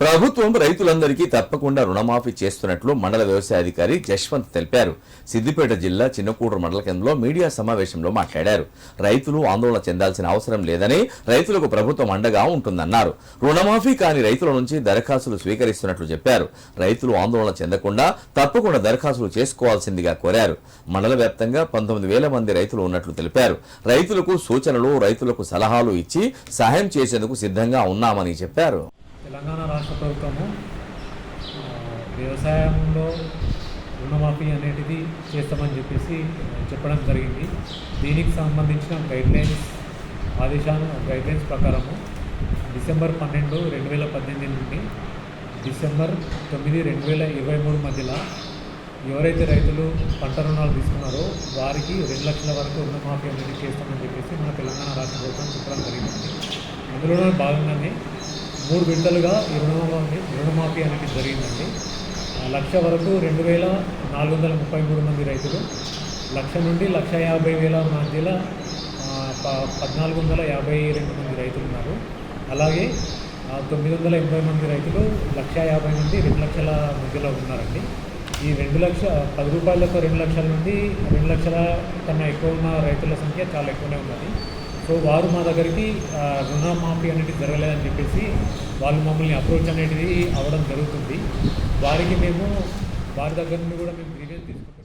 ప్రభుత్వం రైతులందరికీ తప్పకుండా రుణమాఫీ చేస్తున్నట్లు మండల వ్యవసాయ అధికారి జశ్వంత్ తెలిపారు. సిద్దిపేట జిల్లా చిన్నకూడూరు మండల కేంద్రంలో మీడియా సమావేశంలో మాట్లాడారు. రైతులు ఆందోళన చెందాల్సిన అవసరం లేదని రైతులకు ప్రభుత్వం అండగా ఉంటుందన్నారు. రుణమాఫీ కాని రైతుల నుంచి దరఖాస్తులు స్వీకరిస్తున్నట్లు చెప్పారు. రైతులు ఆందోళన చెందకుండా తప్పకుండా దరఖాస్తులు చేసుకోవాల్సిందిగా కోరారు. మండల వ్యాప్తంగా పంతొమ్మిది వేల మంది రైతులు ఉన్నట్లు తెలిపారు. రైతులకు సూచనలు రైతులకు సలహాలు ఇచ్చి సహాయం చేసేందుకు సిద్ధంగా ఉన్నామని చెప్పారు. తెలంగాణ రాష్ట్ర ప్రభుత్వము వ్యవసాయంలో రుణమాఫీ అనేటిది చేస్తామని చెప్పేసి చెప్పడం జరిగింది. దీనికి సంబంధించిన గైడ్లైన్స్ ఆదేశాలు గైడ్లైన్స్ ప్రకారము డిసెంబర్ పన్నెండు రెండు వేల పద్దెనిమిది నుండి డిసెంబర్ తొమ్మిది రెండు వేల ఇరవై మూడు మధ్యలో ఎవరైతే రైతులు పంట రుణాలు తీసుకున్నారో వారికి రెండు లక్షల వరకు రుణమాఫీ అనేది చేస్తామని చెప్పేసి మన తెలంగాణ రాష్ట్ర ప్రభుత్వం చెప్పడం జరిగింది. అందులో భాగంగానే మూడు విడతలుగా ఈ రుణమాఫీ రుణమాఫీ అనేది జరిగిందండి. లక్ష వరకు రెండు వేల నాలుగు వందల ముప్పై మూడు మంది రైతులు లక్ష నుండి లక్ష యాభై వేల మధ్యలో పద్నాలుగు వందల యాభై రెండు మంది రైతులు ఉన్నారు. అలాగే తొమ్మిది వందల ఎనభై మంది రైతులు లక్ష యాభై నుండి రెండు లక్షల మధ్యలో ఉన్నారండి. ఈ రెండు లక్ష పది రూపాయలతో రెండు లక్షల నుండి రెండు లక్షల కన్నా ఎక్కువ ఉన్న రైతుల సంఖ్య చాలా ఎక్కువనే ఉన్నది. సో వారు మా దగ్గరికి రుణమాఫీ అనేది జరగలేదని చెప్పేసి వాళ్ళు మమ్మల్ని అప్రోచ్ అనేది అవ్వడం జరుగుతుంది. వారికి మేము వారి దగ్గర నుండి కూడా మేము గ్రీవెన్స్ తీసుకుంటాం.